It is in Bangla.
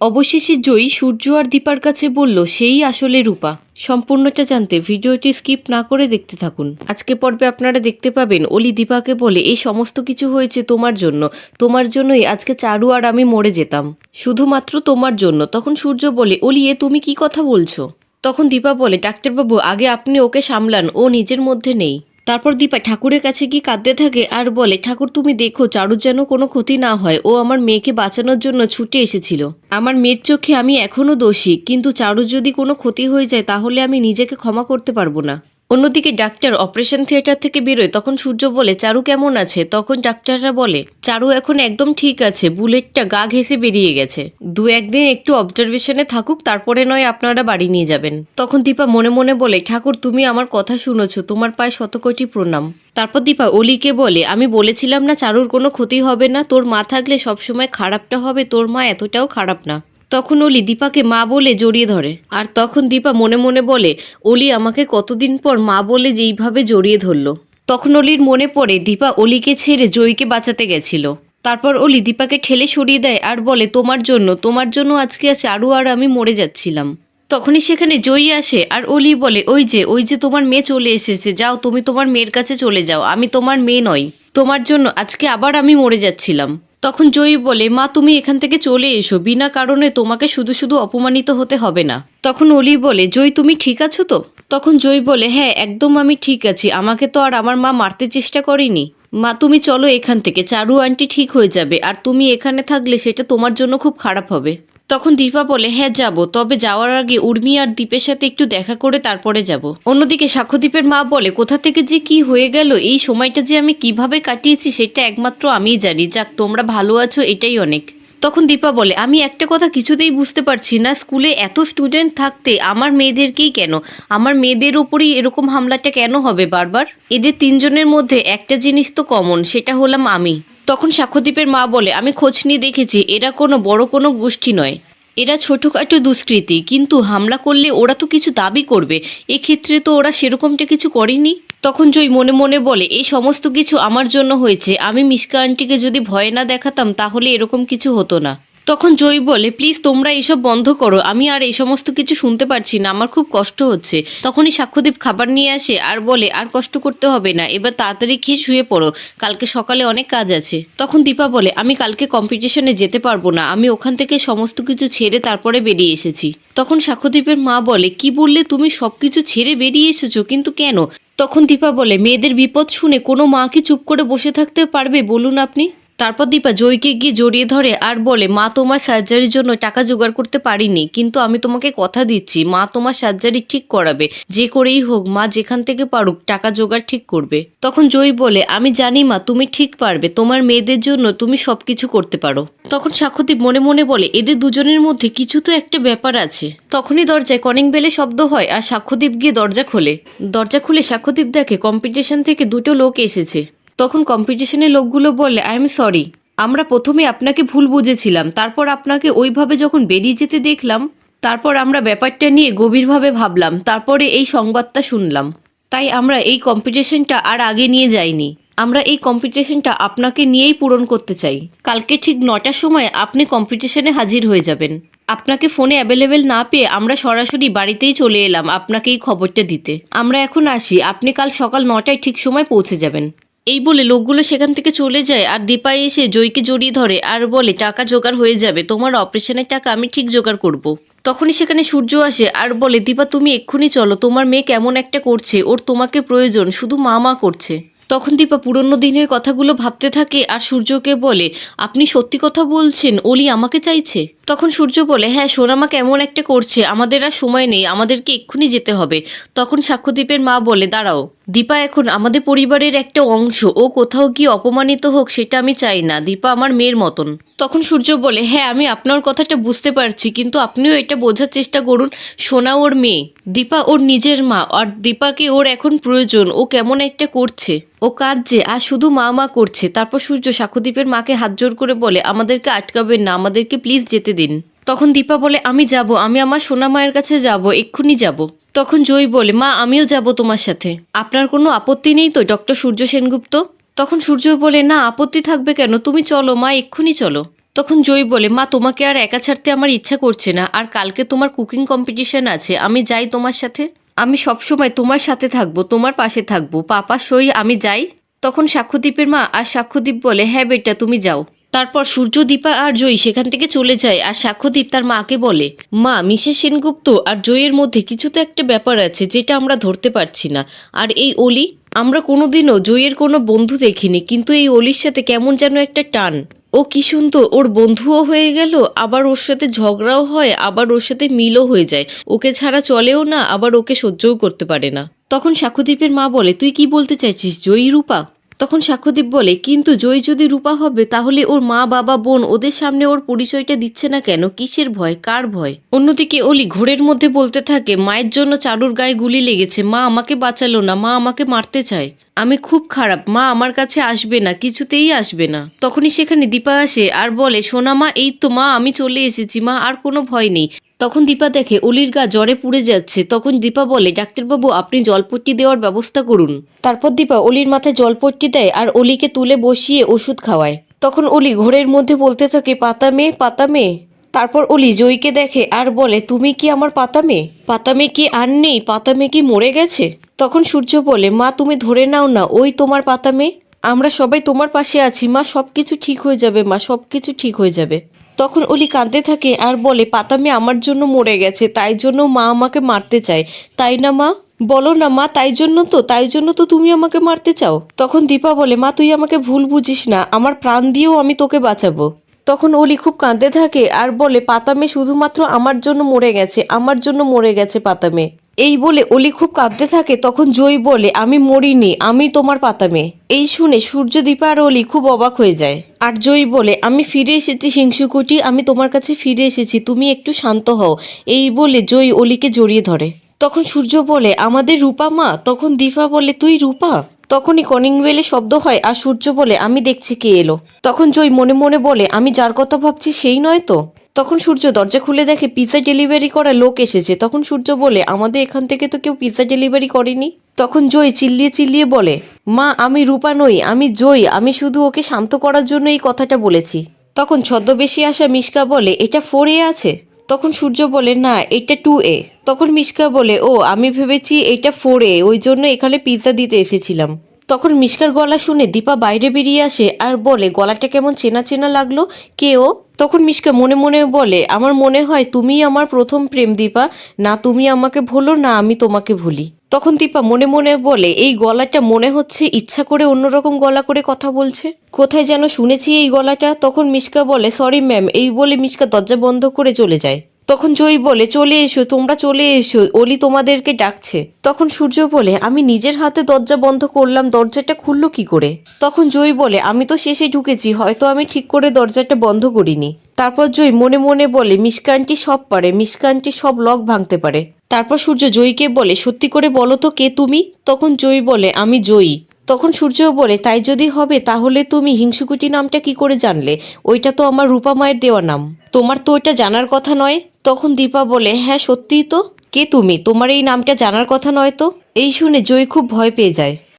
অবশেষে জয়ী সূর্য আর দীপার কাছে বলল, সেই আসলে রূপা। সম্পূর্ণটা জানতে ভিডিওটি স্কিপ না করে দেখতে থাকুন। আজকে পর্বে আপনারা দেখতে পাবেন, অলি দীপাকে বলে, এই সমস্ত কিছু হয়েছে তোমার জন্য। তোমার জন্যই আজকে চারু আর আমি মরে যেতাম। শুধুমাত্র তোমার জন্য। তখন সূর্য বলে, অলি, এ তুমি কি কথা বলছো? তখন দীপা বলে, ডাক্তারবাবু, আগে আপনি ওকে সামলান। ও নিজের মধ্যে নেই। তারপর দীপা ঠাকুরের কাছে গিয়ে কাঁদতে থাকে আর বলে, ঠাকুর, তুমি দেখো, চারুর যেন কোনো ক্ষতি না হয়। ও আমার মেয়েকে বাঁচানোর জন্য ছুটে এসেছিল। আমার মেয়ের চোখে আমি এখনও দোষী, কিন্তু চারুর যদি কোনো ক্ষতি হয়ে যায়, তাহলে আমি নিজেকে ক্ষমা করতে পারব না। অন্যদিকে ডাক্তার অপারেশন থিয়েটার থেকে বেরোয়, তখন সূর্য বলে, চারু কেমন আছে? তখন ডাক্তাররা বলে, চারু এখন একদম ঠিক আছে, বুলেটটা গা ঘেঁষে বেরিয়ে গেছে। দু একদিন একটু অবজারভেশনে থাকুক, তারপরে নয় আপনারা বাড়ি নিয়ে যাবেন। তখন দীপা মনে মনে বলে, ঠাকুর, তুমি আমার কথা শুনেছো, তোমার পায়ে শতকোটি প্রণাম। তারপর দীপা অলিকে বলে, আমি বলেছিলাম না চারুর কোনো ক্ষতি হবে না, তোর মা থাকলে সবসময় খারাপটা হবে, তোর মা এতটাও খারাপ না। তখন অলি দীপাকে মা বলে জড়িয়ে ধরে। আর তখন দীপা মনে মনে বলে, অলি আমাকে কতদিন পর মা বলে যেইভাবে জড়িয়ে ধরলো? তখন অলির মনে পড়ে, দীপা অলিকে ছেড়ে জয়ীকে বাঁচাতে গেছিল। তারপর অলি দীপাকে ঠেলে সরিয়ে দেয় আর বলে, তোমার জন্য তোমার জন্য আজকে চারু আর আমি মরে যাচ্ছিলাম। তখনই সেখানে জয়ী আসে আর অলি বলে, ওই যে ওই যে তোমার মেয়ে চলে এসেছে, যাও, তুমি তোমার মেয়ের কাছে চলে যাও, আমি তোমার মেয়ে নই। তোমার জন্য আজকে আবার আমি মরে যাচ্ছিলাম। তখন জয়ী বলে, মা, তুমি এখান থেকে চলে এসো। বিনা কারণে তোমাকে শুধু শুধু অপমানিত হতে হবে না। তখন অলি বলে, জয়, তুমি ঠিক আছো তো? তখন জয় বলে হ্যাঁ একদম আমি ঠিক আছি। আমাকে তো আর আমার মা মারতে চেষ্টা করেনি। মা, তুমি চলো এখান থেকে। চারু আন্টি ঠিক হয়ে যাবে। আর তুমি এখানে থাকলে সেটা তোমার জন্য খুব খারাপ হবে। তখন দীপা বলে হ্যাঁ যাব। তবে যাওয়ার আগে উর্মি আর দীপের সাথে একটু দেখা করে তারপরে যাব। অন্যদিকে সাক্ষ্যদ্বীপের মা বলে, কোথা থেকে যে কি হয়ে গেল, এই সময়টা যে আমি কীভাবে কাটিয়েছি, সেটা একমাত্র আমিই জানি। যাক, তোমরা ভালো আছো, এটাই অনেক। তখন দীপা বলে, আমি একটা কথা কিছুতেই বুঝতে পারছি না। স্কুলে এত স্টুডেন্ট থাকতে আমার মেয়েদেরকেই কেন? আমার মেয়েদের ওপরই এরকম হামলাটা কেন হবে বারবার? এদের তিনজনের মধ্যে একটা জিনিস তো কমন সেটা হলাম আমি। তখন সাক্ষ্যদ্বীপের মা বলে, আমি খোঁজ নিয়ে দেখেছি, এরা কোনো বড় কোনো গোষ্ঠী নয়। এরা ছোটোখাটো দুষ্কৃতি, কিন্তু হামলা করলে ওরা তো কিছু দাবি করবে। এক্ষেত্রে তো ওরা সেরকমটা কিছু করেনি? তখন জয় মনে মনে বলে, এই সমস্ত কিছু আমার জন্য হয়েছে। আমি মিসকা আন্টিকে যদি ভয় না দেখাতাম, তাহলে এরকম কিছু হতো না। তখন জয় বলে, প্লিজ তোমরা এসব বন্ধ করো, আমি আর এই সমস্ত কিছু শুনতে পারছি না, আমার খুব কষ্ট হচ্ছে। তখনই সাক্ষ্যদীপ খাবার নিয়ে আসে আর বলে, আর কষ্ট করতে হবে না, এবার তাড়াতাড়ি খেয়ে শুয়ে পড়ো, কালকে সকালে অনেক কাজ আছে। তখন দীপা বলে, আমি কালকে কম্পিটিশনে যেতে পারব না, আমি ওখান থেকে সমস্ত কিছু ছেড়ে তারপরে বেরিয়ে এসেছি। তখন সাক্ষ্যদীপের মা বলে, কি বললে তুমি, সব কিছু ছেড়ে বেরিয়ে এসেছ, কিন্তু কেন? তখন দীপা বলে, মেয়েদের বিপদ শুনে কোনো মা কি চুপ করে বসে থাকতে পারবে, বলুন আপনি? তারপর দীপা, জয়কে গিয়ে জড়িয়ে ধরে আর বলে, মা, তোমার সার্জারির জন্য টাকা জোগাড় করতে পারিনি, কিন্তু আমি তোমাকে কথা দিচ্ছি। মা তোমার সার্জারি ঠিক করাবে। যে করেই হোক, মা যেখান থেকে পারুক, টাকা জোগাড় ঠিক করবে। তখন জয় বলে, আমি জানি মা, তুমি ঠিক পারবে। তোমার মেয়েদের জন্য তুমি সবকিছু করতে পারো। তখন সাক্ষ্যদীপ মনে মনে বলে, এদের দুজনের মধ্যে কিছু তো একটা ব্যাপার আছে। তখনই দরজায় কনিং বেলে শব্দ হয় আর সাক্ষ্যদীপ গিয়ে দরজা খোলে। দরজা খুলে সাক্ষ্যদীপ দেখে, কম্পিটিশন থেকে দুটো লোক এসেছে। তখন কম্পিটিশনের লোকগুলো বলে আই এম সরি আমরা প্রথমে আপনাকে ভুল বুঝেছিলাম। তারপর আপনাকে ওইভাবে যখন বেরিয়ে যেতে দেখলাম, তারপর আমরা ব্যাপারটা নিয়ে গভীরভাবে ভাবলাম। তারপরে এই সংবাদটা শুনলাম। তাই আমরা এই কম্পিটিশনটা আর আগে নিয়ে যাইনি। আমরা এই কম্পিটিশনটা আপনাকে নিয়েই পূরণ করতে চাই। কালকে ঠিক নটার সময় আপনি কম্পিটিশনে হাজির হয়ে যাবেন। আপনাকে ফোনে অ্যাভেলেবেল না পেয়ে আমরা সরাসরি বাড়িতেই চলে এলাম আপনাকে এই খবরটা দিতে। আমরা এখন আসি। আপনি কাল সকাল নটায় ঠিক সময় পৌঁছে যাবেন। এই বলে লোকগুলো সেখান থেকে চলে যায় আর দীপা এসে জয়কে জড়িয়ে ধরে আর বলে, টাকা জোগাড় হয়ে যাবে। তোমার অপারেশনের টাকা আমি ঠিক জোগাড় করব। তখনই সেখানে সূর্য আসে আর বলে, দীপা, তুমি এক্ষুনি চলো। তোমার মেয়ে কেমন একটা করছে। ওর তোমাকে প্রয়োজন। শুধু মা মা করছে। তখন দীপা পুরনো দিনের কথাগুলো ভাবতে থাকে আর সূর্যকে বলে, আপনি সত্যি কথা বলছেন? অলি আমাকে চাইছে? তখন সূর্য বলে হ্যাঁ সোনামা কেমন একটা করছে। আমাদের আর সময় নেই, আমাদেরকে এক্ষুনি যেতে হবে। তখন সাক্ষ্যদীপের মা বলে, দাঁড়াও, দীপা এখন আমাদের পরিবারের একটা অংশ। ও কোথাও গিয়ে অপমানিত হোক, সেটা আমি চাই না। দীপা আমার মেয়ের মতন। তখন সূর্য বলে হ্যাঁ আমি আপনার কথাটা বুঝতে পারছি, কিন্তু আপনিও এটা বোঝার চেষ্টা করুন। সোনা ওর মেয়ে, দীপা ওর নিজের মা, আর দীপাকে ওর এখন প্রয়োজন। ও কেমন একটা করছে? ও কাঁদছে, আর শুধু মা মা করছে। তারপর সূর্য সাক্ষ্যদীপের মাকে হাত জোর করে বলে, আমাদেরকে আটকাবেন না, আমাদেরকে প্লিজ যেতে দিন। তখন দীপা বলে, আমি যাব, আমি আমার সোনা মায়ের কাছে যাব, এক্ষুনি যাব। তখন জয় বলে, মা, আমিও যাব তোমার সাথে। আপনার কোনো আপত্তি নেই তো, ডক্টর সূর্য সেনগুপ্ত? তখন সূর্য বলে, না, আপত্তি থাকবে কেন? তুমি চলো, মা, এক্ষুনি চলো। তখন জয় বলে, মা, তোমাকে আর একা ছাড়তে আমার ইচ্ছা করছে না, আর কালকে তোমার কুকিং কম্পিটিশন আছে, আমি যাই তোমার সাথে। আমি সবসময় তোমার সাথে থাকব, তোমার পাশে থাকব। পাপা সই, আমি যাই। তখন সাক্ষ্যদীপের মা আর সাক্ষ্যদীপ বলে হ্যাঁ বেটা, তুমি যাও। তারপর সূর্য দীপা আর জয়ী সেখান থেকে চলে যায় আর সাক্ষ্যদীপ তার মাকে বলে, মা, মিসেস সেনগুপ্ত আর জয়ের মধ্যে কিছু তো একটা ব্যাপার আছে যেটা আমরা ধরতে পারছি না। আর এই অলি, আমরা কোনোদিনও জয়ের কোনো বন্ধু দেখিনি, কিন্তু এই অলির সাথে কেমন যেন একটা টান। ও কি সুন্দর ওর বন্ধুও হয়ে গেল, আবার ওর সাথে ঝগড়াও হয়, আবার ওর সাথে মিলও হয়ে যায়। ওকে ছাড়া চলেও না, আবার ওকে সহ্যও করতে পারে না। তখন সাক্ষুদ্বীপের মা বলে, তুই কি বলতে চাইছিস, জয়ী রূপা? তখন সাক্ষ্যদীপ বলে, কিন্তু জয় যদি রূপা হবে, তাহলে ওর মা, বাবা, বোন ওদের সামনে ওর পরিচয়টা দিচ্ছে না কেন? কিসের ভয়? কার ভয়? অন্যদিকে অলি ঘোরের মধ্যে বলতে থাকে, মায়ের জন্য চারুর গায়ে গুলি লেগেছে। মা আমাকে বাঁচালো না। মা আমাকে মারতে চায়। আমি খুব খারাপ। মা আমার কাছে আসবে না। কিছুতেই আসবে না। তখনই সেখানে দীপা আসে আর বলে সোনা মা এই তো মা, আমি চলে এসেছি। মা, আর কোনো ভয় নেই। তখন দীপা দেখে, অলির গা জ্বরে পুড়ে যাচ্ছে। তখন দীপা বলে, ডাক্তারবাবু, আপনি জলপট্টি দেওয়ার ব্যবস্থা করুন। তারপর দীপা অলির মাথায় জলপট্টি দেয় আর অলিকে তুলে বসিয়ে ওষুধ খাওয়ায়। তখন অলি ঘোরের মধ্যে বলতে থাকে, পাতা মেয়ে পাতা মেয়ে। তারপর অলি জয়ীকে দেখে আর বলে, তুমি কি আমার পাতা মেয়ে? পাতা মেয়ে কি আর নেই? পাতা মেয়ে কি মরে গেছে? তখন সূর্য বলে, মা, তুমি ধরে নাও না, ওই তোমার পাতা মেয়ে। আমরা সবাই তোমার পাশে আছি, মা সব কিছু ঠিক হয়ে যাবে, মা সব কিছু ঠিক হয়ে যাবে। তখন অলি কাঁদতে থাকে আর বলে, পাতামি আমার জন্য মরে গেছে, তাই জন্য মা আমাকে মারতে চায়। তাই না মা? বলো না মা, তাই জন্য তো, তাই জন্য তো তুমি আমাকে মারতে চাও। তখন দীপা বলে, মা, তুই আমাকে ভুল বুঝিস না, আমার প্রাণ দিয়েও আমি তোকে বাঁচাবো। তখন অলি খুব কাঁদতে থাকে আর বলে, পাতামে শুধুমাত্র আমার জন্য মরে গেছে, আমার জন্য মরে গেছে পাতামে। এই বলে অলি খুব কাঁদতে থাকে, তখন জয় বলে, আমি মরিনি, আমি তোমার পাতামে এই শুনে সূর্য দীপা আর অলি খুব অবাক হয়ে যায়। আর জয় বলে, আমি ফিরে এসেছি হিংসুকুটি আমি তোমার কাছে ফিরে এসেছি, তুমি একটু শান্ত হও। এই বলে জয় অলিকে জড়িয়ে ধরে। তখন সূর্য বলে, আমাদের রূপা মা? তখন দীপা বলে, তুই রূপা? তখনই কনিং বেলে শব্দ হয়, আর সূর্য বলে, আমি দেখছি কে এলো। তখন জয় মনে মনে বলে, আমি যার কথা ভাবছি, সেই নয় তো? তখন সূর্য দরজা খুলে দেখে পিৎজা ডেলিভারি করা লোক এসেছে। তখন সূর্য বলে, আমাদের এখান থেকে তো কেউ পিৎজা ডেলিভারি করেনি? তখন জয় চিল্লিয়ে চিল্লিয়ে বলে, মা, আমি রূপা নই, আমি জয়, আমি শুধু ওকে শান্ত করার জন্য এই কথাটা বলেছি। তখন ছদ্মবেশী আসা মিশকা বলে, এটা ফোর এ আছে? তখন সূর্য বলে, না, এটা টু এ তখন মিশকা বলে, ও, আমি ভেবেছি এটা ফোর এ ওই জন্য এখানে পিৎজা দিতে এসেছিলাম। তখন মিশকার গলা শুনে দীপা বাইরে বেরিয়ে আসে আর বলে, গলাটা কেমন চেনা চেনা লাগল? কে ও তখন মিশকা মনে মনে বলে, আমার মনে হয় তুমিই আমার প্রথম প্রেম, দীপা। না, তুমি আমাকে ভুলো, না, আমি তোমাকে ভুলি। তখন দীপা মনে মনে বলে, এই গলাটা মনে হচ্ছে ইচ্ছা করে অন্যরকম গলা করে কথা বলছে। কোথায় যেন শুনেছি এই গলাটা? তখন মিশকা বলে, সরি ম্যাম। এই বলে মিশকা দরজা বন্ধ করে চলে যায়। তখন জয়ী বলে, চলে এসো, তোমরা চলে এসো। অলি তোমাদেরকে ডাকছে। তখন সূর্য বলে, আমি নিজের হাতে দরজা বন্ধ করলাম, দরজাটা খুললো কি করে? তখন জয়ী বলে, আমি তো শেষে ঢুকেছি, হয়তো আমি ঠিক করে দরজাটা বন্ধ করিনি। তারপর জয় মনে মনে বলে মিসকানটি সব পারে মিসকানটি সব লক ভাঙতে পারে। তারপর সূর্য জয়ীকে বলে, সত্যি করে বলো তো কে তুমি? তখন জয়ী বলে, আমি জয়ী। তখন সূর্য বলে, তাই যদি হবে, তাহলে তুমি হিংসুকুটি নামটা কি করে জানলে? ওইটা তো আমার রূপা মায়ের দেওয়া নাম। তোমার তো ওইটা জানার কথা নয়? তখন দীপা বলে হ্যাঁ সত্যিই তো। কে তুমি? তোমার এই নামটা জানার কথা নয় তো? এই শুনে জয় খুব ভয় পেয়ে যায়।